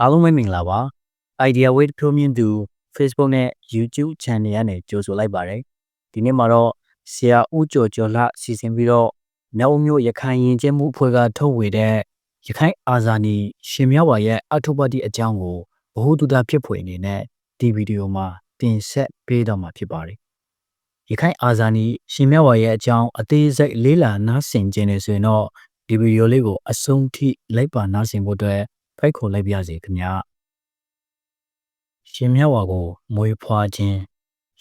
အားလုံးပဲမင်္ဂလာပါ Idea Way ဖြိုးမြင့်သူ Facebook နဲ့ YouTube Channel ကနေကြိုဆိုလိုက်ပါတယ်ဒီနေ့မှာတော့ဆရာဦးကျော်ကျော်လှစီစဉ်ပြီးတော့မြောက်ဦးမြို့ရခိုင်ရင်ကျဲမှုအဖွဲ့ကထုတ်ဝေတဲ့ရခိုင်အာဇာနည်ရှင်မြောက်ပါရဲ့အထုပ္ပတိအကြောင်းကိုဘ ഹു တုဒဖြစ်ဖွယ်အနေနဲ့ဒီဗီဒီယိုမှာတင်ဆက်ပေးတော့မှာဖြစ်ပါတယ်ရခိုင်အာဇာနည်ရှင်မြောက်ပါရဲ့အကြောင်းအသေးစိတ်လေးလာနားဆင်ခြင်းနေဆိုရင်တော့ဒီဗီဒီယိုလေးကိုအဆုံးထိလိုက်ပါနားဆင်ဖို့အတွက် ဖိတ်ခေါ်လိုက်ပါရစေခင်ဗျာရှင်မြတ်ဝါကိုမွေးဖွားခြင်း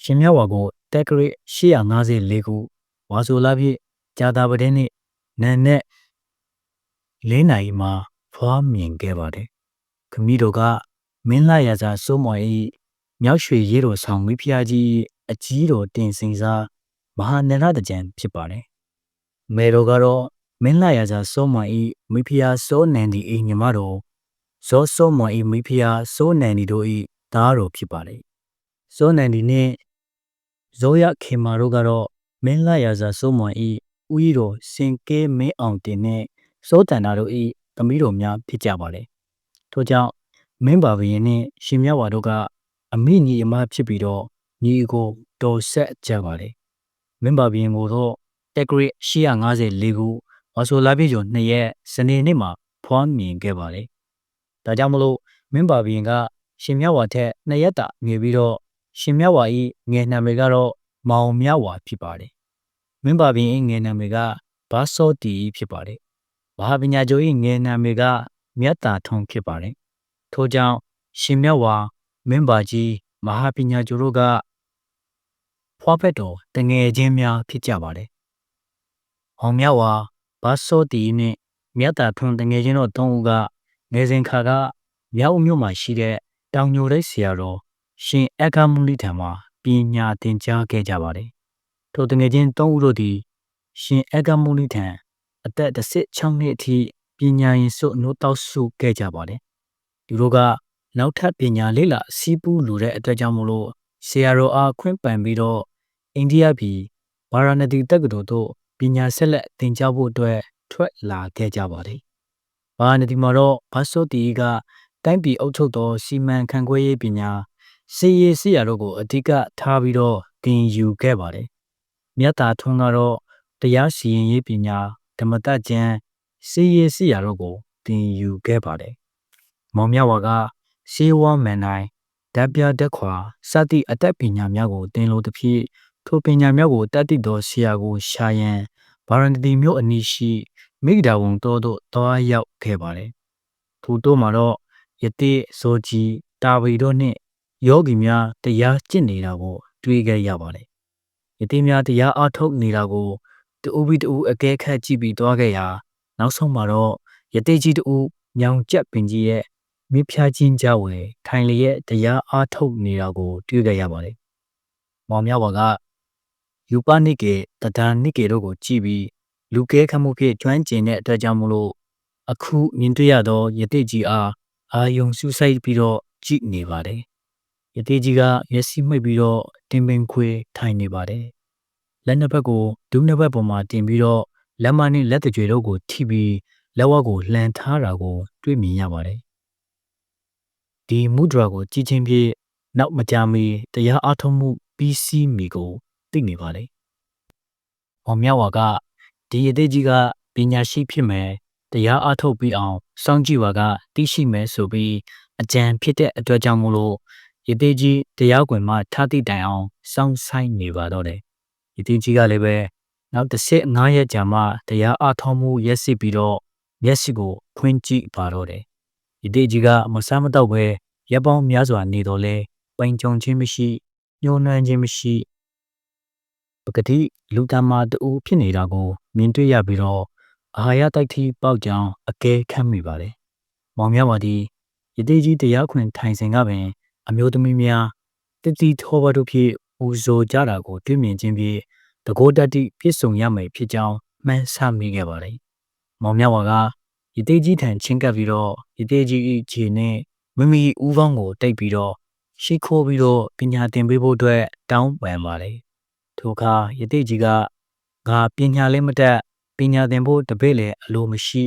ရှင်မြတ်ဝါကိုတက်ကရစ်854ခုဝါဆိုလာပြည့်ဂျာတာပတဲ့နေ့နန်နဲ့၄နိုင်မှာဖွားမြင်ခဲ့ပါတယ်ခမီးတို့ကမင်းလာရစာစိုးမော်၏မြောက်ရွှေရေးတော်ဆောင်မိဖုရားကြီးအကြီးတော်တင်စင်စားမဟာနန္ဒတကြံဖြစ်ပါတယ်မေတော်ကတော့မင်းလာရစာစိုးမော်၏မိဖုရားစိုးနန်ဒီ၏ညီမတော် ဇောစောမွန်၏မိဖုရားစိုးနန်ဒီတို့၏သားတော်ဖြစ်ပါလေစိုးနန်ဒီနှင့်ဇောရခေမာတို့ကတော့မင်းလာရာဇာစိုးမွန်၏ဦးရီတော်စင်ကဲမင်းအောင်တင်နှင့်စိုးတန်တာတို့၏သမီးတော်များဖြစ်ကြပါလေထို့ကြောင့်မင်းပါဘရင်နှင့်ရှင်မြတ်ဝါတို့ကအမိညီအမဖြစ်ပြီးတော့ညီကိုတော်ဆက်ကြပါလေမင်းပါဘရင်ကိုတော့တက်ဂရစ်854ခုဝါဆိုလာပြည့်ကျော်2ရက်စနေနေ့မှာဖွားမြင်ခဲ့ပါလေ။ ဒါကြောင့်မလို့မင်းပါဘီရင်ကရှင်မြတ်ဝါထက်နှစ်ရက်တာငယ်ပြီးတော့ရှင်မြတ်ဝါဤငယ်နာမည်ကတော့မောင်မြတ်ဝါဖြစ်ပါတယ်။မင်းပါဘီရင်ငယ်နာမည်ကဘာစောတီဖြစ်ပါတယ်။ဘာပညာကျော်ဤငယ်နာမည်ကမြတ်တာထုံဖြစ်ပါတယ်။ထို့ကြောင့်ရှင်မြတ်ဝါမင်းပါကြီးမဟာပညာကျော်တို့ကဖွားဖက်တော်တငယ်ချင်းများဖြစ်ကြပါတယ်။အောင်မြတ်ဝါဘာစောတီနှင့်မြတ်တာထွန်းတငယ်ချင်းတို့သုံးဦးက ငယ်စဉ်ခါကမြောက်မြို့မှာရှိတဲ့တောင်ညိုရိတ်ဆရာတော်ရှင်အက္ခမုလိထံမှာပညာသင်ကြားခဲ့ကြပါတယ်။ထိုတငယ်ချင်း၃ဦးတို့သည်ရှင်အက္ခမုလိထံအသက်16နှစ်အထိပညာရင်စွတ်နှုတ်တောက်ဆုခဲ့ကြပါတယ်။ဒီတို့ကနောက်ထပ်ပညာလေ့လာစီးပူးလူတဲ့အတွက်ကြောင့်မလို့ဆရာတော်အားခွင့်ပန်ပြီးတော့အိန္ဒိယပြည်ဗာရာဏသီတက္ကသိုလ်တို့ပညာဆက်လက်သင်ကြားဖို့အတွက်ထွက်လာခဲ့ကြပါတယ်။ ဘာနဒီမှာတော့ဘတ်ဆိုတီကတိုင်းပြည်အုပ်ချုပ်သောစီမံခန့်ခွဲရေးပညာစီရေးစီရတို့ကိုအဓိကထားပြီးတော့သင်ယူခဲ့ပါတယ်။မြတ်တာထွန်းကတော့တရားစီရင်ရေးပညာဓမ္မတကျမ်းစီရေးစီရတို့ကိုသင်ယူခဲ့ပါတယ်။မောင်မြဝါကရှေးဝါမန်နိုင်ဓာပြဓာခွာစသည့်အတတ်ပညာများကိုသင်လို့တဖြင့်ထိုပညာများကိုတတ်သိသောဆရာကိုရှာရန်ဗာရန်တီမြို့အနီးရှိ မိဂဒါဝန်တော်တို့တွားရောက်ခဲ့ပါတယ်။ထိုတို့မှာတော့ယတိဇောကြီးတာဝီတို့နှင့်ယောဂီများတရားကျင့်နေတာကို တွေ့ခဲ့ရပါတယ်။ယတိများတရားအားထုတ်နေတာကိုတူပြီးတူအကဲခတ်ကြည့်ပြီးတွားခဲ့ရာနောက်ဆုံးမှာတော့ယတိကြီးတူညောင်ကျက်ပင်ကြီးရဲ့မြဖျားချင်းကြဝယ်ထိုင်လျက်တရားအားထုတ်နေတာကို တွေ့ခဲ့ရပါတယ်။မောင်မြဝါကယူပနိကေတဒာနိကေတို့ကိုကြည့်ပြီး လူကဲခမှုဖြင့်ကျွမ်းကျင်တဲ့အတွက်ကြောင့်မလို့အခုမြင်တွေ့ရသောယတိကြီးအားအာယုံစူးစိုက်ပြီးတော့ကြည့်နေပါတယ်။ယတိကြီးကမျက်စိမှိတ်ပြီးတော့တင်ပင်ခွေထိုင်နေပါတယ်။လက်နှစ်ဖက်ကိုဒုနှစ်ဖက်ပေါ်မှာတင်ပြီးတော့လက်မနဲ့လက်တကြွေတို့ကိုထိပြီးလက်ဝါးကိုလှန်ထားတာကို တွေ့မြင်ရပါတယ်။ဒီမူဒရာကိုကြည့်ချင်းဖြင့်နောက်မကြာမီတရားအားထုတ်မှုပြီးစီးမိကိုသိနေပါလေ။အောင်မြဝါက ဒီအသေးကြီးကပညာရှိဖြစ်မယ်တရားအားထုတ်ပြီးအောင်စောင့်ကြည့်ပါကသိရှိမယ်ဆိုပြီးအကြံဖြစ်တဲ့အတွက်ကြောင့်မို့လို့ရသေးကြီးတရားကွယ်မှာထားသည့်တိုင်အောင်စောင့်ဆိုင်နေပါတော့တယ်ရသေးကြီးကလည်းပဲနောက်တစ်ဆက်9ရက်ကြာမှတရားအားထုတ်မှုရက်စစ်ပြီးတော့မျက်စိကိုဖွင့်ကြည့်ပါတော့တယ်ရသေးကြီးကမဆမ်းမတော့ပဲရပ်ပေါင်းများစွာနေတော့လဲပိန်ကြုံခြင်းမရှိညှိုးနှမ်းခြင်းမရှိ ပကတိလူတမာတူဖြစ်နေတာကို မြင်တွေ့ရပြီးတော့အာဟာရတိုက်ထီပေါက်ကြောင်အကဲခတ်မိပါတယ်။မောင်မြပါဒီရသေးကြီးတရားခွင်ထိုင်စဉ်ကပင် အမျိုးသမီးများတတိထောဘတို့ဖြင့်ပူဇော်ကြတာကိုတွေ့မြင်ခြင်းဖြင့်တကောတတိပြည့်စုံရမယ်ဖြစ်ကြောင်းမှန်းဆမိခဲ့ပါတယ်။မောင်မြပါကရသေးကြီးထံချင်းကပ်ပြီးတော့ရသေးကြီးခြေနဲ့မိမိဦးခေါင်းကိုတိတ်ပြီးတော့ရှိခိုးပြီးတော့ပညာသင်ပေးဖို့အတွက်တောင်းပန်ပါတယ်။ ထိုအခါရသေးကြီးကငါပညာလည်းမတတ်ပညာသင်ဖို့တပည့်လည်းအလိုမရှိ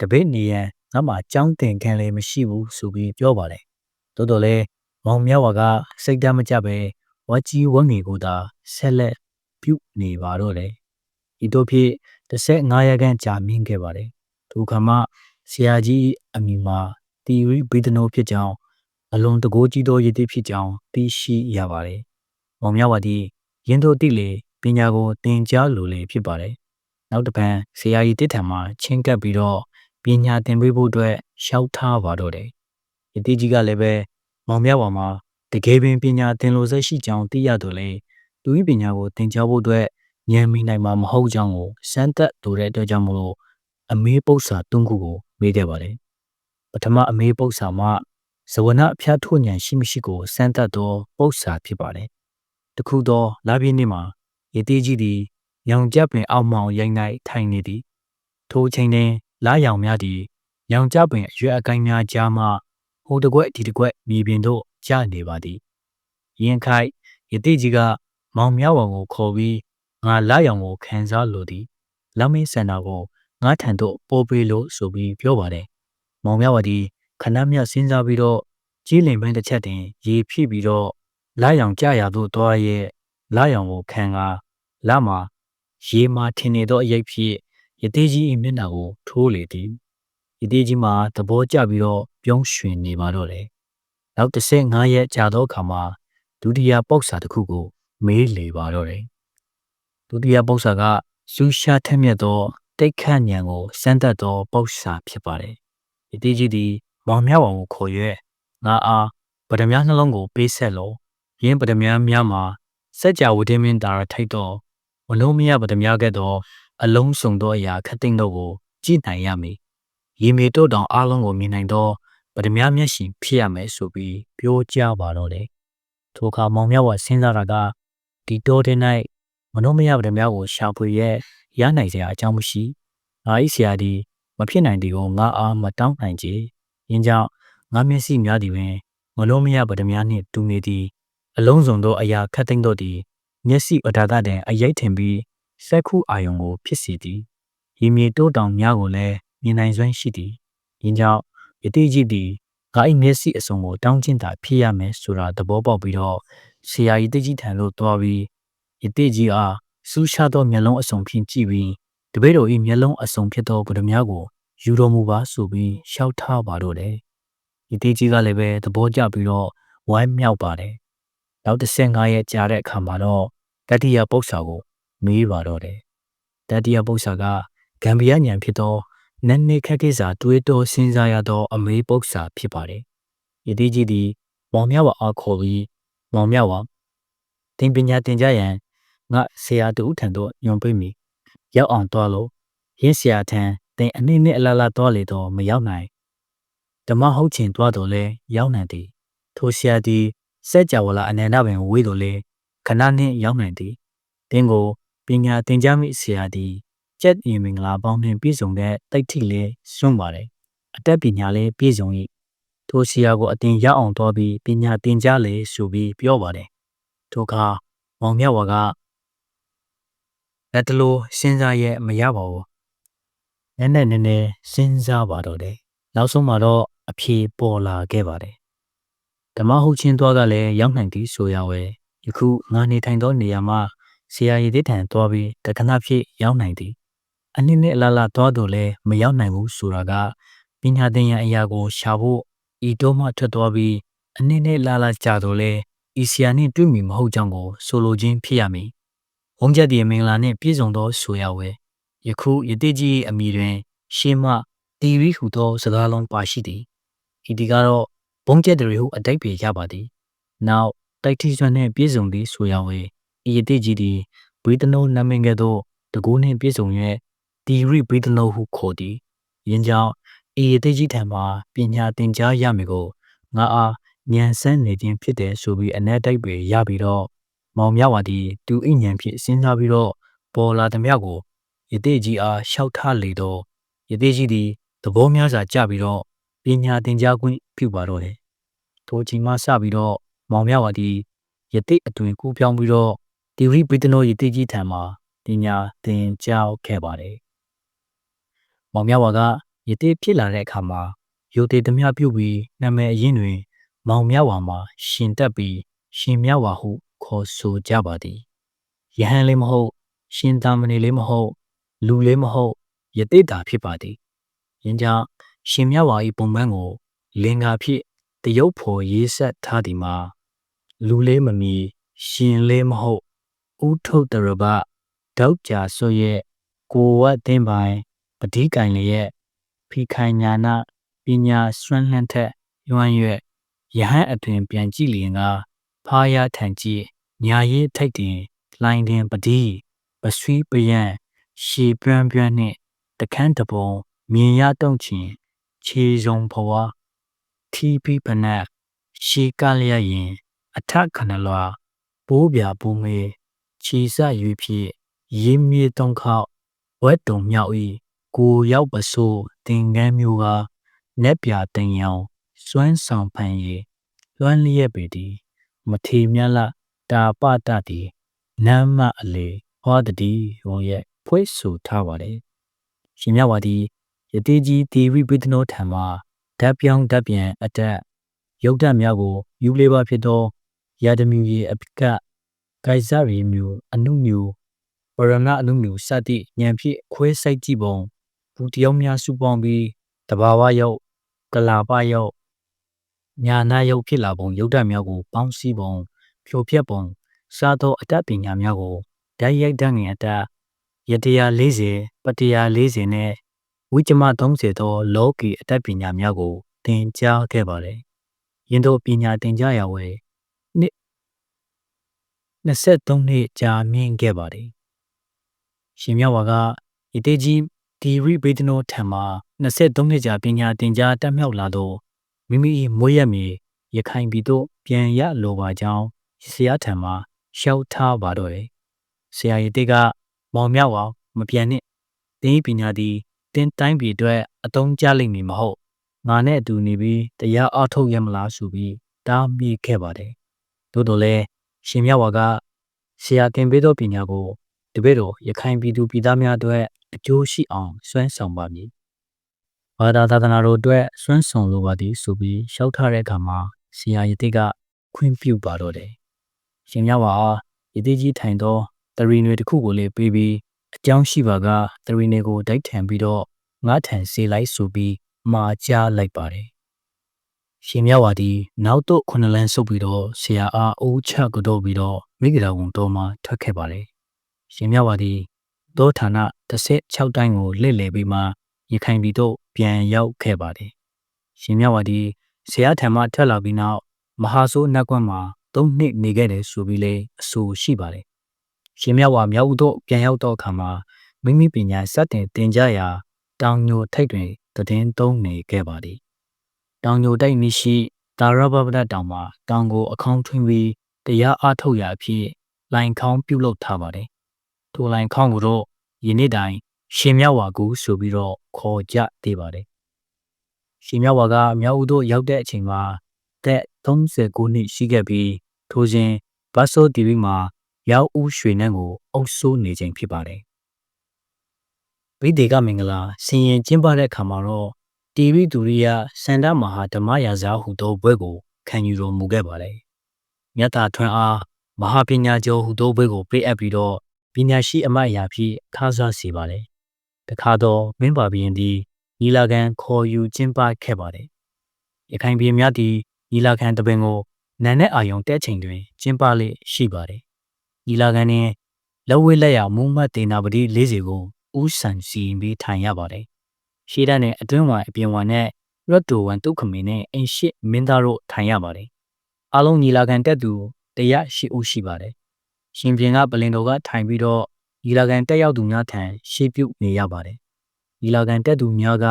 တပည့်နေရန်ငါမှကြောင်းတင်ခံလည်းမရှိဘူးဆိုပြီးပြောပါတယ်တိုးတော်လဲမောင်မြဝါကစိတ်တမ်းမကြပဲဝါကြီးဝငေကိုသာဆက်လက်ပြုတ်နေပါတော့တယ်ဤတို့ဖြင့်15ရက်ခန့်ကြာမြင့်ခဲ့ပါတယ်ထိုခါမှဆရာကြီးအမိမှာတီရီဘီဒနိုဖြစ်ကြောင်းအလွန်တကိုးကြီးသောရည်တည်ဖြစ်ကြောင်းသိရှိရပါတယ်မောင်မြဝါဒီ ရင်တို့တိလေပညာကိုသင်ကြားလိုလေဖြစ်ပါတယ်နောက်တစ်ပန်ဆရာကြီးတစ်ထံမှာချင်းကပ်ပြီးတော့ပညာသင်ပေးဖို့အတွက်ရှောက်ထားပါတော့တယ်။ယတိကြီးကလည်းပဲမောင်မြဝါမှာတကယ်ပင်ပညာသင်လိုစိတ်ရှိကြောင်းသိရတော့လေသူ၏ပညာကိုသင်ကြားဖို့အတွက်ဉာဏ်မိနိုင်မှာမဟုတ်ကြောင်းကိုစမ်းသပ်လိုတဲ့အတွက်ကြောင့်မလို့အမေးပု္ပ္ပာတွန်းခုကိုမေးခဲ့ပါတယ်။ပထမအမေးပု္ပ္ပာမှာဇဝနအဖျားထို့ဉဏ်ရှိမရှိကိုစမ်းသပ်သောပု္ပ္ပာဖြစ်ပါတယ်။ တခုသောလာပြည့်နေ့မှာယတိကြီးသည်ရောင်ကြပင်အောက်မှောင်ရိုက်၌ထိုင်နေသည်ထိုချိန်တွင်လာရောင်များသည်ရောင်ကြပင်အရွက်အကိုင်းများကြားမှဟိုတကွက်ဒီတကွက်မြေပြင်သို့ကျနေပါသည်ရင်ခိုက်ယတိကြီးကမောင်မြောက်ဝံကိုခေါ်ပြီးငါလာရောင်ကိုခံစားလိုသည်လမ်းမင်းစန္ဒာကိုငါထံသို့ပို့ပေးလို့ဆိုပြီးပြောပါတယ်မောင်မြောက်ဝသည်ခဏမြစဉ်းစားပြီးတော့ကြီးလင်ပိုင်းတစ်ချက်တွင် ရေဖြည့်ပြီးတော့ လာရောင်ကြရသို့သွားရဲ့လာရောင်ကိုခံကားလာမှာရေမာထင်နေသောအရိပ်ဖြင့်ယသေးကြီး၏မျက်နှာကိုထိုးလေသည်ယသေးကြီးမှာသဘောကျပြီးတော့ပြုံးရွှင်နေပါတော့တယ်နောက်15ရက်ကြာသောအခါမှာဒုတိယပု္ပ္ပာတစ်ခုကို မေးလေပါတော့တယ်ဒုတိယပု္ပ္ပာကရှူရှာထက်မြက်သောတိတ်ခတ်ညံကိုစမ်းသပ်သောပု္ပ္ပာဖြစ်ပါတယ်ယသေးကြီးသည်မောင်မြောက်အောင်ကိုခေါ်၍ငါအားဗဒမြနှလုံးကိုပေးဆက်လို့ ရင်းဗဒမြများမှာစက်ကြဝဋင်းမင်းတာရထိုက်တော့မလုံးမရဗဒမြကဲ့သို့အလုံးစုံသောအရာခတ်သိမ်းတို့ကိုကြည်နိုင်ရမည်ရေမြေတို့တောင်အလုံးကိုမြင်နိုင်သောဗဒမြမျက်ရှင်ဖြစ်ရမယ်ဆိုပြီးပြောကြားပါတော့တယ်ထိုအခါမောင်မြောက်ကစဉ်းစားတာကဒီတောတဲ့၌မနှုံးမရဗဒမြကိုရှာဖွေရဲ့ရနိုင်စရာအကြောင်းမရှိငါဤဆရာဒီမဖြစ်နိုင်သည်ကိုငါအားမတောင်းနိုင်ကြယင်းကြောင့်ငါမျက်စိများသည်ပင်မလုံးမရဗဒမြနှင့်တူနေသည် အလုံးစုံသောအရာခတ်သိမ်းတို့သည်မျက်စိအဒါသတန်အယိတ်ထင်ပြီးစက်ခုအာယုံကိုဖြစ်စေသည်ရေမြေတိုးတောင်များကိုလည်းမြင်နိုင်စွမ်းရှိသည်ယင်းကြောင့်ယတိကြီးသည်ငါ၏မျက်စိအစုံကိုတောင်းကျင်တာဖြစ်ရမယ်ဆိုတာသဘောပေါက်ပြီးတော့ဆရာကြီးတိကြီးထံသို့သွားပြီးယတိကြီးအားစူးရှားသောမျက်လုံးအစုံဖြင့်ကြည့်ပြီးတပည့်တော်၏မျက်လုံးအစုံဖြစ်သောဗုဒ္ဓမြတ်ကိုယူတော်မူပါဆိုပြီးရှောက်ထားပါတော့တယ်ယတိကြီးကလည်းပဲသဘောကျပြီးတော့ဝိုင်းမြောက်ပါတယ် နောက်15ရက်ကြာတဲ့အခါမှာတော့တတိယပု္ပ္ပာကိုမေးပါတော့တယ်တတိယပု္ပ္ပာကဂမ်ဘီယာညံဖြစ်သောနန်းနေခက်ကိစ္စတွေးတောစဉ်းစားရသော အမေးပု္ပ္ပာဖြစ်ပါတယ်ယတိကြီးသည်မောင်မြဝအားခေါ်ပြီးမောင်မြဝသင်ပညာသင်ကြရန်ငါဆရာတူထံသို့ညွန်ပေးမိရောက်အောင်သွားလို့ရင်းဆရာထံသင်အနည်းနဲ့အလားလားသွားလေတော့မရောက်နိုင်ဓမ္မဟုတ်ချင်သွားတော့လဲရောက်နိုင်သည်ထိုဆရာသည် စက်ကြဝဠာအနန္တပင်ဝေးတော်လေခဏနှင့်ရောက်နိုင်သည်တင်းကိုပညာသင်ကြားမိဆရာသည်ကျက်ရင်မင်္ဂလာပေါင်းနှင့်ပြည့်စုံတဲ့တိတ်ထိလေးစွန့်ပါတယ်အတက်ပညာလေးပြည့်စုံ၏ထိုဆရာကိုအတင်ရောက်အောင်တော်ပြီးပညာသင်ကြားလေဆိုပြီးပြောပါတယ်ထိုအခါမောင်မြတ်ဝါကလက်တလို့စဉ်းစားရဲ့မရပါဘူးနည်းနည်းနည်းနည်းစဉ်းစားပါတော့တယ်နောက်ဆုံးမှာတော့အဖြေပေါ်လာခဲ့ပါတယ် ဓမ္မဟုတ်ချင်းသွားကလည်းရောက်နိုင်သည်ဆိုရဝဲယခုငါနေထိုင်သောနေရာမှာဆရာရည်တဲ့ထံသွားပြီးတခဏဖြစ်ရောက်နိုင်သည်အနည်းနဲ့အလားလားသွားတော့လဲမရောက်နိုင်ဘူးဆိုတာကပညာသင်ရန်အရာကိုရှာဖို့ဤတော့မှထွက်သွားပြီးအနည်းနဲ့လားလားကြာတော့လဲဤဆရာနှင့်တွေ့မီမဟုတ်ကြောင်းကိုဆိုလိုခြင်းဖြစ်ရမည်ဝုံးချက်တည်မင်္ဂလာနှင့်ပြည့်စုံသောဆိုရဝဲယခုယတိကြီးအမိတွင် ရှေးမှတီရီဟူသောစကားလုံးပါရှိသည်ဤဒီကတော့ ဘုံကျက်တွေဟုအတိတ်ပြေရပါသည်နောက်တိုက်ထီစွမ်းနှင့်ပြည့်စုံသည်ဆိုရဝေဤယတိကြီးသည်ဘီတနိုနမင်ကဲ့သို့တကူနှင့်ပြည့်စုံ၍တီရိဘီတနိုဟုခေါ်သည်ယင်းကြောင့်ဤယတိကြီးထံမှပညာသင်ကြားရမည်ကိုငါအားဉာဏ်ဆန်းနေခြင်းဖြစ်တယ်ဆိုပြီးအ내တိုက်ပေရပြီးတော့မောင်မြဝါသည်သူအိဉဏ်ဖြင့်စဉ်းစားပြီးတော့ပေါ်လာသည်မြကိုယတိကြီးအားလျှောက်ထားလေတော့ယတိကြီးသည်သဘောများစွာကြပြီးတော့ ပညာသင်ကြားခွင့်ပြုပါတော့တယ်။ထိုချိန်မှစပြီးတော့မောင်မြဝါဒီယတိအတွင်ကူးပြောင်းပြီးတော့တီရီပီတနိုယတိကြီးထံမှာပညာသင်ကြားခဲ့ပါတယ်။မောင်မြဝါကယတိဖြစ်လာတဲ့အခါမှာယိုတေသမျှပြုတ်ပြီးနာမည်အရင်တွင် မောင်မြဝါမှာရှင်တက်ပြီးရှင်မြဝါဟုခေါ်ဆိုကြပါသည်ယဟန်လေးမဟုတ် ရှင်သာမဏေလေးမဟုတ် လူလေးမဟုတ်ယတိတာဖြစ်ပါသည်ယင်းကြောင့် ရှင်မြဝါ၏ပုံပန်းကို လင်္ကာဖြင့်တရုပ်ဖော်ရေးဆက်ထားသည်မှာလူလေးမမီရှင်လေးမဟုတ်ဥထုတရပဒေါက်ကြာဆွရဲ့ကိုဝတ်သိမ့်ပိုင်ပတိကင်လျက်ဖိခိုင်ညာနာပညာစွမ်းလှမ်းထက်ရွမ်းရွက်ယဟန်အသွင်ပြန်ကြည့်လျင်ကဖားရထန်ကြည့်ညာရေးထိုက်တင်လိုင်းတင်ပတိပဆွီပယံရှေပြန်းပြန်းနှင့်တခန်းတပုံမြင်ရတော့ချင် ခြေစုံဘဝထီပိပနက်ရှေကလျက်ရင် အထခဏလွာပိုးပြပူမေခြေစရွေဖြစ်ရေးမြေတုံးခောက်ဝက်တုံမြောက်ဤကိုရောက်ပစိုးတင်ကန်းမျိုးကနက်ပြတင်ယောင်စွမ်းဆောင်ဖန်ရီလွမ်းလျက်ပေသည်မထေမြတ်လတာပတတိနမ်းမအလေဟောတတိဟောရဲ့ဖွဲ့ဆိုထားပါတယ်ရှင်မြတ်ဝါဒီ ယတိကြီးတီဝိပိဒနောထံမှာဓာတ်ပြောင်းဓာတ်ပြန်အတက်ရုပ်ဓာတ်များကိုယူလေပါဖြစ်သောယာတမီရေအပကဂိုက်ဇရီမျိုးအနုမျိုးပရမအနုမျိုးစသည့်ဉာဏ်ဖြင့်ခွဲစိုက်ကြည့်ပုံဘူတယောက်များစုပေါင်းပြီးတဘာဝယုတ်ကလာပယုတ်ညာနာယုတ်ဖြစ်လာပုံရုပ်ဓာတ်များကိုပေါင်းစည်းပုံဖြိုဖျက်ပုံစားသောအတတ်ပညာများကိုဓာတ်ရိုက်ဓာတ်ငင်အတတ်ရတရား40ပတရား40နဲ့ ဝိကျမ30သော လောကီအတတ်ပညာများကို သင်ကြားခဲ့ပါတယ်။ယင်တို့ပညာသင်ကြားရဝဲနှစ်23နှစ်ကြာမြင့်ခဲ့ပါတယ်။ရှင်မြတ်ဝါကဤတေကြီးဒီရိဘေဒနိုထံမှာ23နှစ်ကြာပညာသင်ကြားတက်မြောက်လာသောမိမိ၏မွေးရမည်ရခိုင်ပြည်သို့ပြန်ရလိုပါကြောင်းဆရာထံမှရှောက်ထားပါတော့တယ်။ဆရာရတိကမောင်မြောက်အောင်မပြန်နဲ့။တင်းဤပညာသည် တင်းတိုင်းပြည်အတွက်အသုံးကျလိမ့်မည်မဟုတ်။ငါနဲ့အတူနေပြီးတရားအားထုတ်ရမလားဆိုပြီးတားမြစ်ခဲ့ပါတယ်။သို့တော်လည်းရှင်မြတ်ဝါကဆရာသင်ပေးသောပညာကိုတပည့်တော်ရခိုင်ပြည်သူပြည်သားများအတွက်အကျိုးရှိအောင်စွမ်းဆောင်ပါမည်။ဘာသာသာသနာတော်အတွက်စွမ်းဆောင်လိုပါသည်ဆိုပြီးလျှောက်ထားတဲ့အခါမှာဆရာယတိကခွင့်ပြုပါတော့တယ်။ရှင်မြတ်ဝါအားယတိကြီးထိုင်သောတရီနွေတစ်ခုကိုလည်းပေးပြီး အကြောင်းရှိပါကတရီနေကိုတိုက်ထန်ပြီးတော့ငါထန်စေလိုက်ဆိုပြီးမှာကြားလိုက်ပါတယ်။ရှင်မြတ်ဝါဒီနောက်တော့ခုနှစ်လန်းဆုပ်ပြီးတော့ဆရာအားအုပ်ချကတော့ပြီးတော့မိဂရာဝန်တော်မှာထွက်ခဲ့ပါတယ်။ရှင်မြတ်ဝါဒီသောဌာန16တိုင်းကိုလှည့်လည်ပြီးမှရခိုင်ပြည်သို့ပြန်ရောက်ခဲ့ပါတယ်။ရှင်မြတ်ဝါဒီဆရာထံမှထွက်လာပြီးနောက်မဟာဆိုးနတ်ကွန်းမှာ၃နှစ်နေခဲ့တယ်ဆိုပြီးလေအဆိုရှိပါတယ်။ ရှင်မြတ်ဝါမြောက်ဦးသို့ပြန်ရောက်တော့အခါမှာမိမိပညာစတင်သင်ကြားရာတောင်ညိုထိတ်တွင်တည်င်းသုံးနေခဲ့ပါသည်။တောင်ညိုတိုက်မိရှိဒါရဘဗဒတောင်မှာတောင်ကိုအခေါင်းထွင်းပြီးတရားအားထုတ်ရာအဖြစ်လိုင်ခေါင်းပြုတ်လုပ်ထားပါတယ်။ထိုလိုင်ခေါင်းကိုတော့ယနေ့တိုင်ရှင်မြတ်ဝါကူဆိုပြီးတော့ခေါ်ကြသေးပါတယ်။ရှင်မြတ်ဝါကမြောက်ဦးတို့ရောက်တဲ့အချိန်မှာသက်39နှစ်ရှိခဲ့ပြီးထိုစဉ်ဘတ်ဆိုတီဗီမှာ ရောက်ဦးရွှေနန်းကိုအုပ်စိုးနေခြင်းဖြစ်ပါတယ်။ဗိဒေကမင်္ဂလာဆင်ရင်ကျင်းပတဲ့အခါမှာတော့တီဗီဒူရိယစန္ဒမဟာဓမ္မရာဇာဟုသောဘွဲကိုခံယူတော်မူခဲ့ပါတယ်။မြတ်တာထွန်းအားမဟာပညာကျော်ဟုသောဘွဲကိုပေးအပ်ပြီးတော့ပညာရှိအမတ်အရာဖြင့်ခါးစားစေပါတယ်။တခါတော့မင်းပါဘီရင်သည်ညီလာခံခေါ်ယူကျင်းပခဲ့ပါတယ်။ရခိုင်ပြည်များသည်ညီလာခံတပင်ကိုနန်းနဲ့အာယုံတဲချိန်တွင်ကျင်းပလေရှိပါတယ်။ ညီလာခံတွင်လက်ဝဲလက်ရမုံမတ်ဒေနာပတိ၄၀ကိုဦးဆန်စီရင်ပြီးထိုင်ရပါတယ်။ရှေးတန်းနဲ့အတွင်းဝိုင်အပြင်ဝိုင်နဲ့ရတ်တိုဝန်ဒုက္ခမင်းနဲ့အင်ရှိမင်းသားတို့ထိုင်ရပါတယ်။အားလုံးညီလာခံတက်သူတရားရှိဦးရှိပါတယ်။ရှင်ပြင်ကပလင်တော်ကထိုင်ပြီးတော့ညီလာခံတက်ရောက်သူများထံရှေးပြုတ်နေရပါတယ်။ညီလာခံတက်သူများက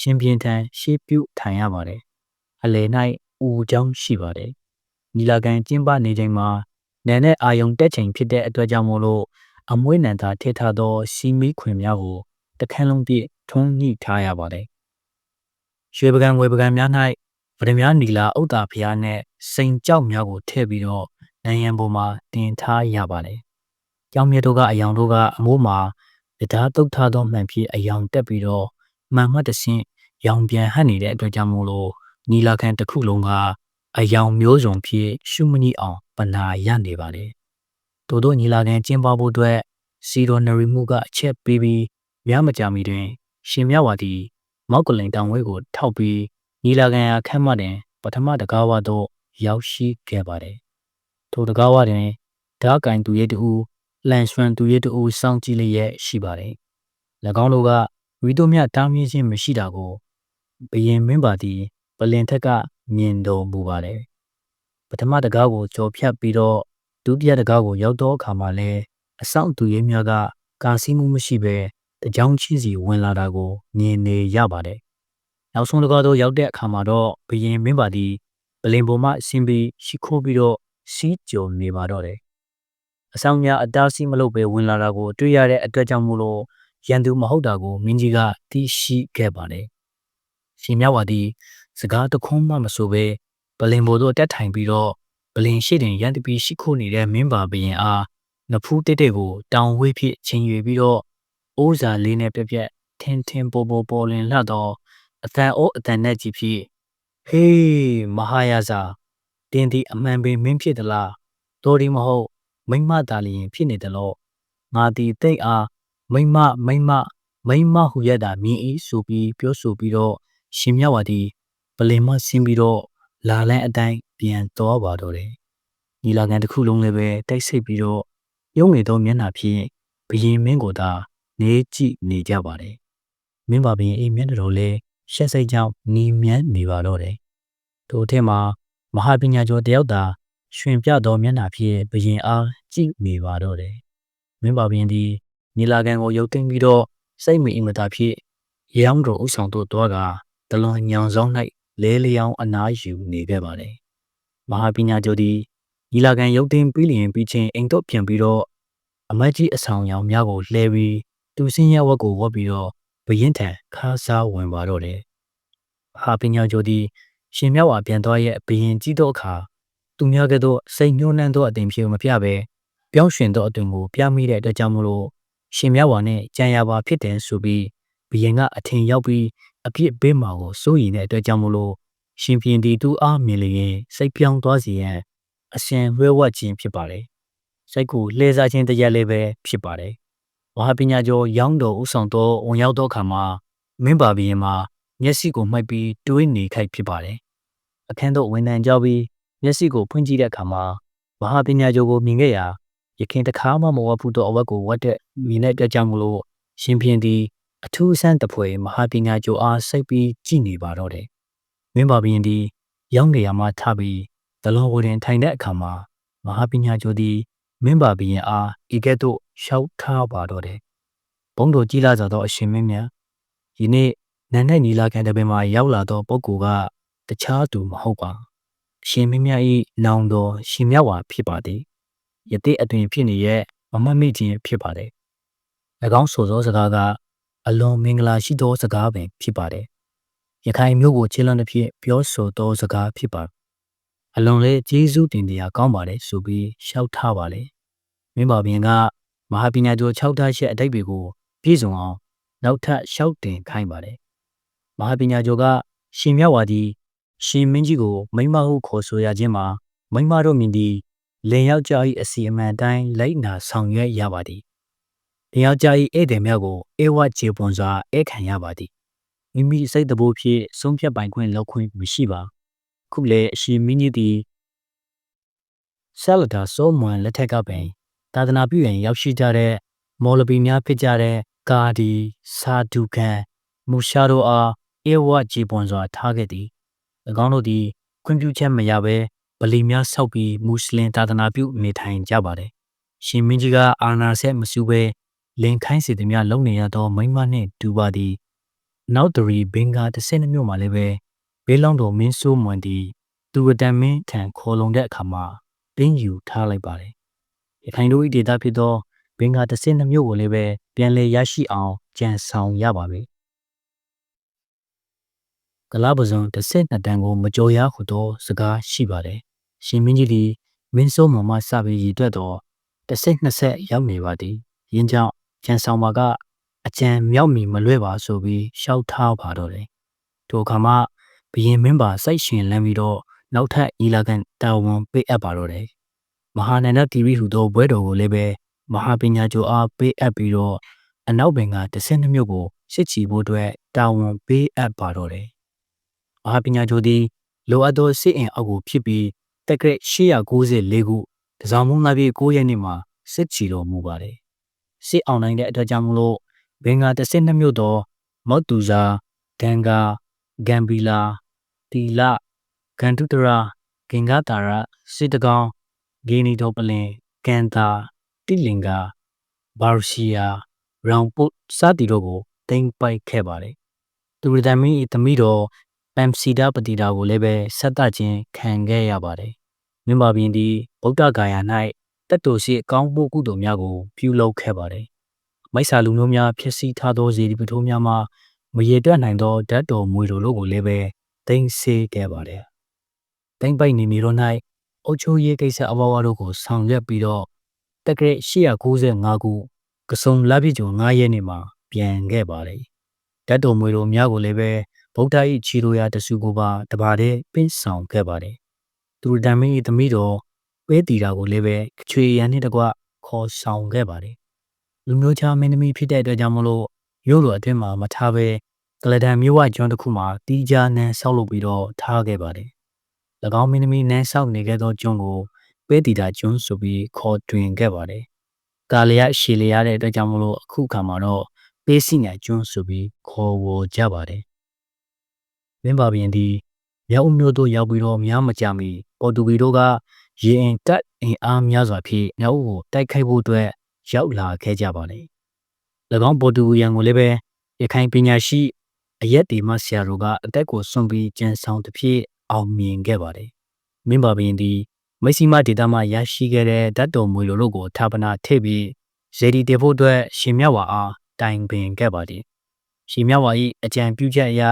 ရှင်ပြင်ထံရှေးပြုတ်ထိုင်ရပါတယ်။အလယ်၌ဦးချောင်းရှိပါတယ်။ညီလာခံကျင်းပနေချိန်မှာ နန်နဲ့အာယုံတက်ချိန်ဖြစ်တဲ့အတွက်ကြောင့်မို့လို့အမွေးနံသာထည့်ထားသောစီမီခွင်များကိုတခန်းလုံးပြည့်ထွန်းညှိထားရပါတယ်။ရွှေပကံဝေပကံများ၌ဗဒမြားနီလာဥဒ္ဒါဖျားနဲ့စိန်ကြောက်များကိုထည့်ပြီးတော့နန်ရံပေါ်မှာတင်ထားရပါတယ်။ကြောင်မြတ်တို့ကအယောင်တို့ကအမိုးမှာတရားတုတ်ထားသောမှန်ဖြစ်အယောင်တက်ပြီးတော့မှန်မှတ်တဆင့်ရောင်ပြန်ဟပ်နေတဲ့အတွက်ကြောင့်မို့လို့နီလာခံတစ်ခုလုံးက အယောင်မျိုးစုံဖြစ်ရှုမနီအောင်ပနာရနေပါတယ်။တို့တို့နီလာခံကျင်းပဖို့အတွက်စီရိုနရီမှုကအချက်ပေးပြီးရမကြမီတွင် ရှင်မြဝါဒီမောက်ကလိန်တောင်ဝဲကို ထောက်ပြီးနီလာခံရာခမ်းမတွင် ပထမတကားဝသို့ရောက်ရှိခဲ့ပါတယ်။ထိုတကားဝတွင်ဓာတ်ကင်သူရဲ့တူလန်ရွှန်သူရဲ့တူစောင့်ကြည့်လျက်ရှိပါတယ်။၎င်းတို့ကဝီတိုမြတားမြင့်ခြင်းမရှိတာကိုဘယင်မင်းပါသည်ပလင်ထက်က မြင်တော်မူပါတယ်။ပထမတကားကိုကြော်ဖြတ်ပြီးတော့ဒုတိယတကားကိုရောက်တော့အခါမှာလဲအဆောင်သူရဲ့များကကာစီးမှုမရှိဘဲတကြောင်ချင်းစီဝင်လာတာကိုမြင်နေရပါတယ်။နောက်ဆုံးတကားတော့ရောက်တဲ့အခါမှာတော့ဘယင်မင်းပါသည်ပလင်ပေါ်မှဆင်းပြီးရှိခိုးပြီးတော့စီးကြုံနေပါတော့တယ်။အဆောင်များအတားစီးမလုပ်ဘဲဝင်လာတာကိုတွေ့ရတဲ့အတွက်ကြောင့်မို့လို့ရန်သူမဟုတ်တာကိုမင်းကြီးကသိရှိခဲ့ပါတယ်။ရှင်မြဝါသည် စကားတခွန်းမှမဆိုဘဲပလင်ပေါ်သို့တက်ထိုင်ပြီးတော့ပလင်ရှိတင်ရန်တပီရှိခိုးနေတဲ့မင်းပါဘရင်အားနဖူးတိတ်တိတ်ကိုတောင်ဝေးဖြစ်ချင်းရွေပြီးတော့အိုးစာလေးနဲ့ပြက်ပြက်ထင်းထင်းပေါ်ပေါ်ပေါ်လင်လှတော့အတန်အိုးအတန်နဲ့ကြီးဖြစ်ဟေးမဟာယာဇာတင်းဒီအမှန်ပင်မင်းဖြစ်သလားတော်ဒီမဟုတ်မိမတာလျင်ဖြစ်နေတယ်လို့ငါဒီတိတ်အားမိမမိမမိမဟူရတာမြင်ဤဆိုပြီးပြောဆိုပြီးတော့ရှင်မြဝတီ ပလင်မဆင်းပြီးတော့လာလန်းအတိုင်းပြန်သွားပါတော့တယ်ညီလာခံတစ်ခုလုံးလည်းပဲတိုက်ဆိတ်ပြီးတော့ရုံငယ်သောမျက်နှာဖြင့်ဘရင်မင်းကိုသာနေကြည့်နေကြပါတယ်မင်းပါဘရင်အိမ်မျက်နှာတော်လည်းရှက်စိတ်ကြောင့်နီမြန်းနေပါတော့တယ်ထို့ထက်မှာမဟာပညာကျော်တယောက်သာရှင်ပြသောမျက်နှာဖြင့်ဘရင်အားကြည့်နေပါတော့တယ်မင်းပါဘရင်သည်ညီလာခံကိုရုပ်သိမ်းပြီးတော့စိတ်မအင်မတာဖြင့်ရောင်းတော်ဥဆောင်တို့တွားကဒလွန်ညောင်ဆောင်၌ လဲလျောင်းအနားယူနေခဲ့ပါတယ်မဟာပညာကျော်သည်ညီလာခံရုပ်သိမ်းပြီးလျင်ပြီးချင်းအိမ်တို့ပြန်ပြီးတော့အမတ်ကြီးအဆောင်ရောင်များကိုလှဲပြီးသူစင်းရဲဝက်ကိုဝတ်ပြီးတော့ဘရင်ထံခါးစားဝင်ပါတော့တယ်မဟာပညာကျော်သည်ရှင်မြောက်ဝါပြန်သွားရဲ့ဘရင်ကြီးသောအခါသူများကဲ့သို့စိတ်ညှိုးနှံသောအတင်ဖြေမပြဘဲပြောင်းရွှင်သောအသွင်ကိုပြမိတဲ့အတွက်ကြောင့်မလို့ရှင်မြတ်ဝါနဲ့ကြံရပါဖြစ်တယ်ဆိုပြီးဘီရင်ကအထင်ရောက်ပြီး အပြစ်ပေးမှာကိုစိုးရိမ်တဲ့အတွက်ကြောင့်မလို့ရှင်ပြင်းဒီတူအားမြင်လျင်စိတ်ပြောင်းသွားစီရန်အရှင်ဝဲဝတ်ခြင်းဖြစ်ပါတယ်စိတ်ကိုလှည့်စားခြင်းတရားလေးပဲဖြစ်ပါတယ်ဝါပညာကျော်ရောင်းတော်ဥဆောင်တော်ဝင်ရောက်သောအခါမှာမင်းပါဘီရင်မှာမျက်စိကိုမှိုက်ပြီးတွေးနေခိုက်ဖြစ်ပါတယ်အခန်းသို့ဝင်တန်ကြောပြီးမျက်စိကိုဖွင့်ကြည့်တဲ့အခါမှာမဟာပညာကျော်ကိုမြင်ခဲ့ရာရခင်တခါမှမဝတ်ဘူးသောအဝတ်ကိုဝတ်တဲ့မိနဲ့ပြကြမှုလို့ရှင်ဖြင်းသည် အထူးအဆန်းတပွဲမဟာပညာကျော်အားစိတ်ပြီးကြည်နေပါတော့တယ်။မင်းပါဘီရင်သည်ရောက်နေရမှထပြီးဒလောဝရင်ထိုင်တဲ့အခါမှာမဟာပညာကျော်သည်မင်းပါဘီရင်အားဤကဲ့သို့ရှောက်ထားပါတော့တယ်။ဘုံတော်ကြီးလာသောအရှင်မင်းများယနေ့နန်းနဲ့နီလာခံတပင်မှာရောက်လာသောပုဂ္ဂိုလ်ကတခြားသူမဟုတ်ပါ။ရှင်မင်းများ၏နောင်တော်ရှင်မြတ်ဝါဖြစ်ပါသည်။ယတိအတွင်ဖြစ်နေရဲ့မမတ်မိခြင်းဖြစ်ပါတယ်။၎င်းဆိုသောစကားက အလွန်မင်္ဂလာရှိသောစကားပင်ဖြစ်ပါတယ်။ရခိုင်မျိုးကိုခြေလန်းတစ်ဖြစ်ပြောဆိုသောစကားဖြစ်ပါအလွန်လေးကျေးဇူးတင်တရားကောင်းပါတယ်ဆိုပြီးရှောက်ထားပါလေ။မင်းပါဘင်ကမဟာပညာကျော်6ထားချက်အတိတ်တွေကိုပြည့်စုံအောင်နောက်ထပ်ရှောက်တင်ခိုင်းပါတယ်။မဟာပညာကျော်ကရှင်မြတ်ဝါဒီရှင်မင်းကြီးကိုမိမဟုခေါ်ဆိုရခြင်းမှာမိမတို့မြင်သည်လင်ယောက်ျား၏အစီအမံတိုင်းလိုက်နာဆောင်ရွက်ရပါသည် လင်ယောက်ျား၏ဧည့်သည်များကိုအေဝခြေပွန်စွာဧခံရပါသည်မိမိစိတ်တဘိုးဖြင့်ဆုံးဖြတ်ပိုင်ခွင့်လောက်ခွင့်မရှိပါခုလေအရှင်မင်းကြီးသည်ဆယ်လတာစောမွန်လက်ထက်ကပင်သာသနာပြုရန်ရောက်ရှိကြတဲ့မော်လဘီများဖြစ်ကြတဲ့ကာဒီစာဒူကန်မူရှာတို့အားအေဝခြေပွန်စွာထားခဲ့သည်၎င်းတို့သည်ခွင့်ပြုချက်မရဘဲဗလီများဆောက်ပြီးမွတ်စလင်သာသနာပြုနေထိုင်ကြပါတယ်။ရှင်မင်းကြီးကအာနာဆက်မစူဘဲ လင်ခိုင်းစီသည်များလုံနေရသောမိမနှင့်တူပါသည်။နောက်တရီဘင်္ဂါတစ်စင်းမျိုးမှလည်းပဲဘေးလောင်းတော်မင်းဆိုးမွန်သည်သူဝတန်မင်းထံခေါ်လုံတဲ့အခါမှာတင်းယူထားလိုက်ပါတယ်။ရခိုင်တို့၏ဒေတာဖြစ်သောဘင်္ဂါတစ်စင်းမျိုးကိုလည်းပဲပြန်လည်ရရှိအောင်ကြံဆောင်ရပါပြီ။ကလာပဇွန်တစ်စက်နှစ်တန်ကိုမကြော်ရဟုသောစကားရှိပါတယ်ရှင်မင်းကြီးသည်မင်းစိုးမောင်မှစပြီးရည်တွက်သောတစ်ဆက်နှစ်ဆက်ရောက်နေပါသည်ယင်းကြောင့် ကျန်ဆောင်ပါကအကြံမြောက်မီမလွဲ့ပါဆိုပြီးရှောက်ထားပါတော့တယ်။ထိုအခါမှဘရင်မင်းပါစိတ်ရှင်လန်းပြီးတော့နောက်ထပ်ဤလာကန်တာဝန်ပေးအပ်ပါတော့တယ်။မဟာနန္ဒတီရီဟူသောဘွဲတော်ကိုလည်းပဲမဟာပညာကျော်အားပေးအပ်ပြီးတော့အနောက်ဘင်ကတစ်ဆင့်နှမျိုးကိုစစ်ချီဖို့အတွက်တာဝန်ပေးအပ်ပါတော့တယ်။မဟာပညာကျော်သည်လိုအပ်သောစစ်အင်အောက်ကိုဖြစ်ပြီးတက်ကရက်894ခုတစောင်းမုံလာပြီး9ရက်နေ့မှာစစ်ချီတော်မူပါတယ်။ စစ်အောင်နိုင်တဲ့အတွက်ကြောင့်မလို့ဘင်္ဂါတစ်ဆင့်နှမျိုးသောမော့တူဇာဒန်ဂါဂမ်ဘီလာတီလဂန္တုတရာဂင်္ဂတာရစစ်တကောင်ဂီနီတိုပလင်ကန်တာတိလင်္ကာဘာရရှိယာရောင်ပုတ်စသည်တို့ကိုတင်ပိုက်ခဲ့ပါတယ်။သူရတမင်း၏သမီးတော်ပမ်စီဒါပတိတာကိုလည်းပဲဆက်တခြင်းခံခဲ့ရပါတယ်။မြမဘင်းဒီဗုဒ္ဓဂါယာ၌ တက်တော်ရှိအကောင်းမှုကုသိုလ်များကိုပြုလုပ်ခဲ့ပါတယ်။မိုက်စာလူမျိုးများဖြစ်စည်းထားသောဇေဒီပထိုးများမှာမရေတွက်နိုင်သောဓာတ်တော်မွေတို့ကိုလည်းပဲသိမ်းဆည်းခဲ့ပါတယ်။သိမ်းပိုက်နေမီတို့၌အုတ်ချိုးရေးကိစ္စအဘဝတို့ကိုဆောင်ရွက်ပြီးတော့တက်ကရက်895ခုကစုံလပြည့်ကျော်9ရက်နေ့မှာပြန်ခဲ့ပါတယ်။ဓာတ်တော်မွေတို့များကိုလည်းပဲဗုဒ္ဓ၏ခြေလိုရာတစုကိုပါတပါးတည်းပင့်ဆောင်ခဲ့ပါတယ်။သူတံမင်း၏သမီးတော် ပဲတီတာကိုလည်းပဲချွေရန်နှင့်တကွခေါ်ဆောင်ခဲ့ပါတယ်။လူမျိုးခြားမင်းသမီးဖြစ်တဲ့အတွက်ကြောင့်မလို့ရုပ်လိုအတွင်းမှာမထားဘဲကလဒန်မြို့ဝကျွန်းတစ်ခုမှာတီးခြားနန်းဆောက်လုပ်ပြီးတော့ထားခဲ့ပါတယ်။၎င်းမင်းသမီးနန်းဆောက်နေခဲ့သောကျွန်းကိုပဲတီတာကျွန်းဆိုပြီးခေါ်တွင်ခဲ့ပါတယ်။ကာလျရှည်လျားတဲ့အတွက်ကြောင့်မလို့အခုခါမှာတော့ပေးစီညာကျွန်းဆိုပြီးခေါ်ဝေါ်ကြပါတယ်။မင်းပါပြန်ဒီမြောက်မျိုးတို့ရောက်ပြီးတော့များမကြမီပေါ်တူဂီတို့က ရေအင်တက်အင်အားများစွာဖြင့်မြောက်ကိုတိုက်ခိုက်ဖို့အတွက်ရောက်လာခဲ့ကြပါတယ်။၎င်းပေါ်တူဂီယန်ကိုလည်းပဲရခိုင်ပညာရှိအရက်တီမဆရာတို့ကအသက်ကိုစွန့်ပြီးကြံဆောင်တစ်ဖြစ်အောင်မြင်ခဲ့ပါတယ်။မင်းပါဘရင်ဒီမိစီမဒေတာမှရရှိခဲ့တဲ့ဓာတ်တော်မွေလိုတို့ကိုဌာပနာထည့်ပြီးဇေဒီတေဖို့အတွက်ရှင်မြတ်ဝါအားတိုင်ပင်ခဲ့ပါတယ်။ရှင်မြတ်ဝါ၏အကြံပြုချက်အရ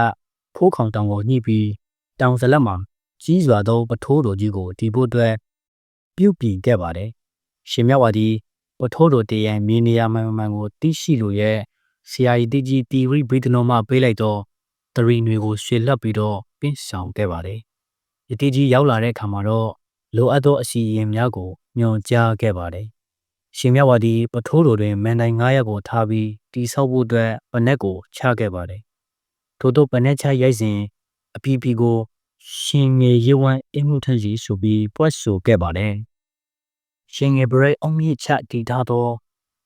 ဖိုးခေါင်တောင်ကိုညှိပြီးတောင်ဇလက်မှာကြီးစွာသောပထိုးတော်ကြီးကိုတီဖို့အတွက် ပြုပြင်ခဲ့ပါတယ်။ရှင်မြတ်ဝါဒီပထိုးတော်တရံမြေနေရာမှန်မှန်ကိုသိရှိလို့ရဲ့ဆရာကြီးတီကြီးတီရိဘိဒနောမှပေးလိုက်တော့တရီနွေကိုရွှေလပ်ပြီးတော့ပင့်ဆောင်ခဲ့ပါတယ်။ယတိကြီးရောက်လာတဲ့အခါမှာတော့လိုအပ်သောအစီအရင်များကိုညွှန်ကြားခဲ့ပါတယ်။ရှင်မြတ်ဝါဒီပထိုးတော်တွင်မန်တိုင်900ကိုထားပြီးတိဆောက်ဖို့အတွက်ပနက်ကိုချခဲ့ပါတယ်။ထို့သောပနက်ချရိုက်စဉ်အပီပီကို ရှင်ငယ်ရေဝမ်းအမှုထက်ကြီးဆိုပြီးပွက်ဆိုခဲ့ပါတယ်။ရှင်ငယ်ဘရိတ်အုံမြင့်ချတည်ထားသော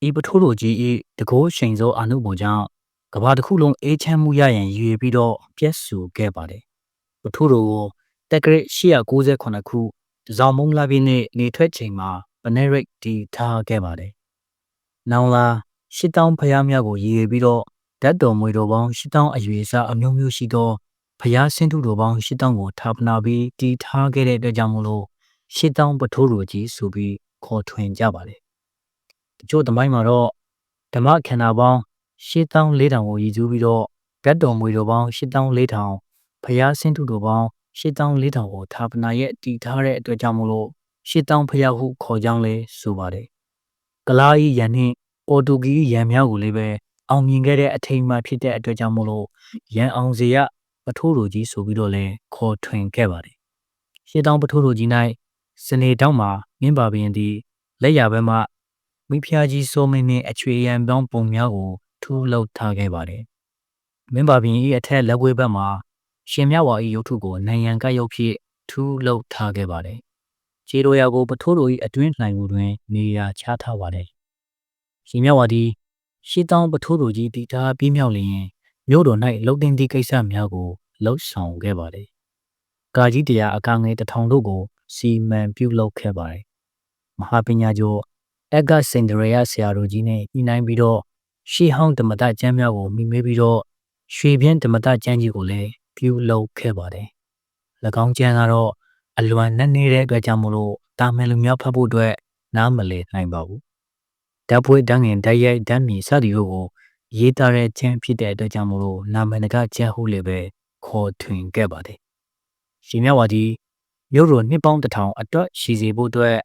ဤပထိုးတော်ကြီး၏တကိုးရှိန်သောအာနုဘောကြောင့်ကဘာတစ်ခုလုံးအေးချမ်းမှုရရန်ရည်ရွယ်ပြီးတော့ပြက်ဆူခဲ့ပါတယ်။ပထိုးတော်ကိုတက်ကရစ်898ခုတစောင်းမုံလာပြီးနေ့နေထွက်ချိန်မှာပနရိတ်တီထားခဲ့ပါတယ်။နောင်လာရှစ်တောင်းဖျားများကိုရည်ရွယ်ပြီးတော့ဓာတ်တော်မွေတော်ပေါင်းရှစ်တောင်းအရွယ်အစားအမျိုးမျိုးရှိသော ဖျားဆင်းထုတော်ပေါင်းရှစ်တောင်းကိုထာပနာပြီးတီထားခဲ့တဲ့အတွက်ကြောင့်မလို့ရှစ်တောင်းပထိုးတော်ကြီးဆိုပြီးခေါ်ထွင်ကြပါတယ်။တချို့သမိုင်းမှာတော့ဓမ္မခန္ဓာပေါင်းရှစ်တောင်းလေးတောင်ကိုရည်စူးပြီးတော့ဓာတ်တော်မွေတော်ပေါင်းရှစ်တောင်းလေးတောင်ဖျားဆင်းထုတော်ပေါင်းရှစ်တောင်းလေးတောင်ကိုထာပနာရဲ့တည်ထားတဲ့အတွက်ကြောင့်မလို့ရှစ်တောင်းဖျားဟုခေါ်ကြောင်းလဲဆိုပါတယ်။ကလာဤရန်နှင့်ပေါ်တူဂီရန်များကိုလည်းပဲအောင်မြင်ခဲ့တဲ့အထိမ်းအမှဖြစ်တဲ့အတွက်ကြောင့်မလို့ရန်အောင်စီရ ပထိုးလိုကြီးဆိုပြီးတော့လဲခေါ်ထွင်ခဲ့ပါတယ်။ရှစ်တောင်းပထိုးလိုကြီး၌စနေတောင်းမှာမင်းပါဘရင်သည်လက်ရဘက်မှမိဖုရားကြီးစိုးမင်းနှင့်အချွေရန်ပေါင်းပုံများကိုထူးလောက်ထားခဲ့ပါတယ်။မင်းပါဘရင်၏အထက်လက်ဝဲဘက်မှာရှင်မြဝါ၏ရုပ်ထုကိုနိုင်ငံကရုပ်ဖြင့်ထူးလောက်ထားခဲ့ပါတယ်။ခြေတော်ရာကိုပထိုးလို၏အတွင်းလှိုင်ကိုတွင် နေရာချထားပါတယ်။ရှင်မြဝါသည်ရှစ်တောင်းပထိုးလိုကြီးတည်ထားပြီးမြောက်လျင် မြို့တော်၌လှုပ်တင်သည့်ကိစ္စများကိုလှုပ်ဆောင်ခဲ့ပါတယ်။ကာကြီးတရားအကငယ်တထောင်တို့ကိုစီမံပြုလုပ်ခဲ့ပါတယ်။မဟာပညာကျော်အက်ကစင်ဒရေယဆရာတော်ကြီးနဲ့ညီနိုင်ပြီးတော့ရှေးဟောင်းဓမ္မတကျမ်းများကိုမိမေးပြီးတော့ရွှေပြင်းဓမ္မတကျမ်းကြီးကိုလည်းပြုလုပ်ခဲ့ပါတယ်။၎င်းကျမ်းကတော့အလွန်နဲ့နေတဲ့အတွက်ကြောင့်မလို့တာမန်လူများဖတ်ဖို့အတွက်နားမလည်နိုင်ပါဘူး။ဓာတ်ပွဲဓာတ်ငင်ဓာတ်ရိုက်ဓာတ်မြေစသည်တို့ကို ရေးသားတဲ့ကျမ်းဖြစ်တဲ့အတွက်ကြောင့်မလို့နာမည်ကကျမ်းဟုလည်းပဲခေါ်ထွင်ခဲ့ပါတယ်။ရှင်မြဝါဒီမြို့တော်နှစ်ပေါင်းတစ်ထောင်အတွက်ရှိစေဖို့အတွက်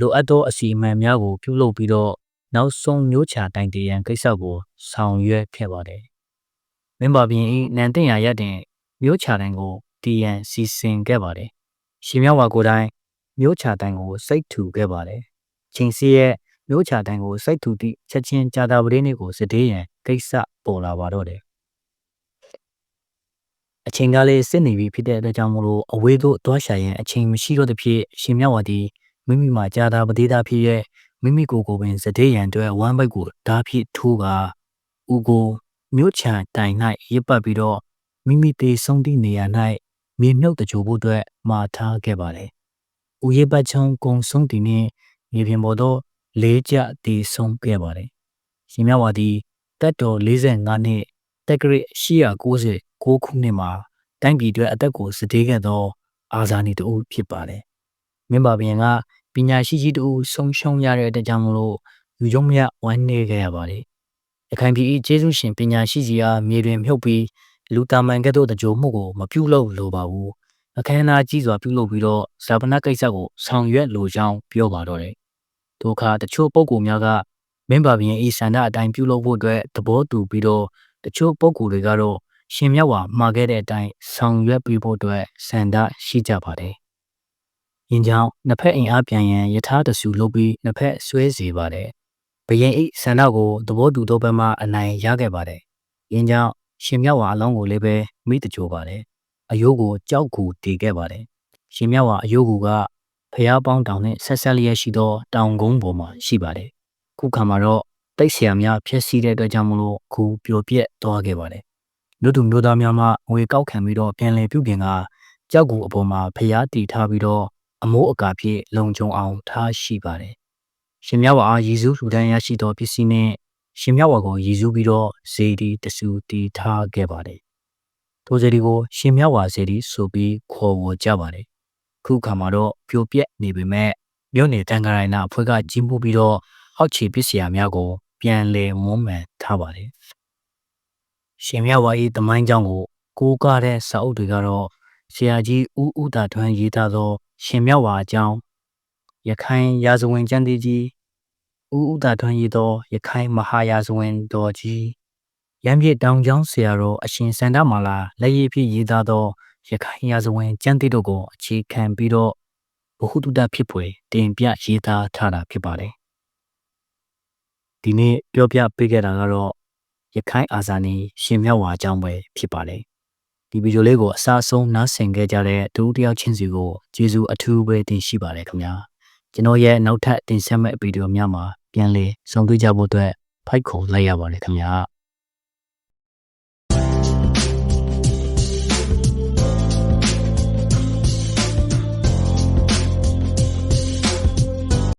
လိုအပ်သောအစီအမံများကိုပြုလုပ်ပြီးတော့နောက်ဆုံးမျိုးချတိုင်တရန်ကိစ္စကိုဆောင်ရွက်ခဲ့ပါတယ်။မင်းပါပြင်ဤနန်တင်ရရက်တင်မျိုးချတိုင်ကိုတရန်စီစဉ်ခဲ့ပါတယ်။ရှင်မြောက်ဝါကိုယ်တိုင်မျိုးချတိုင်ကိုစိတ်ထူခဲ့ပါတယ်။ချင်းစီရဲ့ မျိုးချတိုင်ကိုစိတ်ထူသည့်ချက်ချင်းကြာတာပရင်းလေးကိုစတဲ့ရန်ကိစ္စပေါ်လာပါတော့တယ်။အချိန်ကလေးစစ်နေပြီဖြစ်တဲ့အတွက်ကြောင့်မလို့အဝေးသို့သွားရှာရန်အချိန်မရှိတော့သဖြင့်ရှင်မြောက်ဝါသည်မိမိမှာကြာတာပတိသားဖြစ်ရဲ့မိမိကိုယ်ကိုပင်စတဲ့ရန်အတွက်ဝမ်းဘိုက်ကိုဓာဖြင့်ထိုးကဥကိုမြို့ချံတိုင်၌ရစ်ပတ်ပြီးတော့မိမိတေဆုံးသည့်နေရာ၌မြေမြုပ်တကြိုဖို့အတွက်မှာထားခဲ့ပါတယ်။ဥရပတ်ချုံကုံဆုံးတည်နှင့်မြေပြင်ပေါ်သို့ လေးကျတည်ဆုံးခဲ့ပါတယ်။ရှင်မြတ်ဝါသည်တက်တော်45နှစ်တက်ကရ890 9ခုနှစ်မှာတိုင်းပြည်အတွက်အသက်ကိုစတေးခဲ့သော အာဇာနည်တဦးဖြစ်ပါတယ်။မင်းပါဘင်ကပညာရှိကြီးတဦးဆုံးရှုံးရတဲ့အတွက်ကြောင့်မလို့လူယုံမြဝမ်းနည်းခဲ့ရပါတယ်။ရခိုင်ပြည်ကျေးဇူးရှင်ပညာရှိကြီးအားမြေတွင်မြုပ်ပြီးလူတာမန်ကဲ့သို့တကြိုမှုကိုမပြုလုပ်လိုပါဘူး။အခမ်းအနားကြီးစွာပြုလုပ်ပြီးတော့ဇာပနကိစ္စကိုဆောင်ရွက်လိုကြောင်းပြောပါတော့တယ်။ ဒုက္ခတချို့ပုံကူများကမင်းပါဘင်ဤဆန္ဒအတိုင်းပြုလုပ်ဖို့အတွက်သဘောတူပြီးတော့တချို့ပုံကူတွေကတော့ရှင်မြတ်ဝါမှာခဲ့တဲ့အတိုင်းဆောင်ရွက်ပြီးဖို့အတွက်စန္ဒရှိကြပါတယ်။ယင်းကြောင့်နှစ်ဖက်အင်အားပြန်ရန်ယထာတဆူလုပ်ပြီးနှစ်ဖက်ဆွဲစီပါတယ်။ဘရင်အိစန္ဒကိုသဘောတူသောဘက်မှအနိုင်ရခဲ့ပါတယ်။ယင်းကြောင့်ရှင်မြတ်ဝါအလောင်းကိုလည်းပဲမိတကြိုပါတယ်။အယိုးကိုကြောက်ကူတည်ခဲ့ပါတယ်။ရှင်မြတ်ဝါအယိုးကူက ဖျားပေါင်းတောင်နဲ့ဆက်ဆက်လျက်ရှိသောတောင်ကုန်းပေါ်မှာရှိပါတယ်။ခုခါမှာတော့တိတ်ဆရာများဖြစ်စီတဲ့အတွက်ကြောင့်မလို့ခုပြိုပြက်သွားခဲ့ပါတယ်မြို့သူမြို့သားများမှငွေကောက်ခံပြီးတော့ပြန်လည်ပြုပြင်ကကြောက်ကူအပေါ်မှာဖျားတီထားပြီးတော့အမိုးအကာဖြင့်လုံခြုံအောင်ထားရှိပါတယ်။ရှင်မြတ်ဝါအားရည်စူးထူထမ်းရရှိသောပစ္စည်းနှင့်ရှင်မြတ်ဝါကိုရည်စူးပြီးတော့ဇေဒီတဆူတီထားခဲ့ပါတယ်။ထိုဇေဒီကိုရှင်မြတ်ဝါဇေဒီဆိုပြီးခေါ်ဝေါ်ကြပါတယ်။ ခုခါမှာတော့ပြိုပြက်နေပေမဲ့မြို့နယ်တန်ခရိုင်နာအဖွဲ့ကကြီးမှုပြီးတော့အောက်ခြေပစ္စည်းများကိုပြန်လည်မွမ်းမံထားပါတယ်။ရှင်မြတ်ဝါ၏တမိုင်းကြောင်းကိုကိုးကားတဲ့စာအုပ်တွေကတော့ဆရာကြီးဦးဦးတာထွန်းရေးသားသော ရှင်မြတ်ဝါအကြောင်းရခိုင်ရာဇဝင်ကျမ်းသီးကြီးဦးဦးတာထွန်းရေးသောရခိုင်မဟာရာဇဝင်တော်ကြီးရမ်းပြတောင်ကျောင်းဆရာတော်အရှင်စန္ဒမာလာလက်ရည်ဖြင့်ရေးသားသော ရခိုင်ရာဇဝင်ကျမ်းသီးတို့ကိုအခြေခံပြီးတော့ဘ ഹു တုတဖြစ်ဖွယ်တင်ပြရေးသားထားတာဖြစ်ပါတယ်ဒီနေ့ပြောပြပေးခဲ့တာကတော့ရခိုင်အာဇာနည်ရှင်မြောက်ဝါအကြောင်းပဲဖြစ်ပါတယ်။ဒီဗီဒီယိုလေးကိုအစားဆုံးနားဆင်ခဲ့ကြတဲ့တူတယောက်ချင်းစီကိုကျေးဇူးအထူးပဲတင်ရှိပါတယ်ခင်ဗျာ။ကျွန်တော်ရဲ့နောက်ထပ်တင်ဆက်မဲ့ဗီဒီယိုများမှာပြန်လည်ဆုံတွေ့ကြဖို့အတွက်ဖိုက်ခေါ်လိုက်ရပါတယ်ခင်ဗျာ။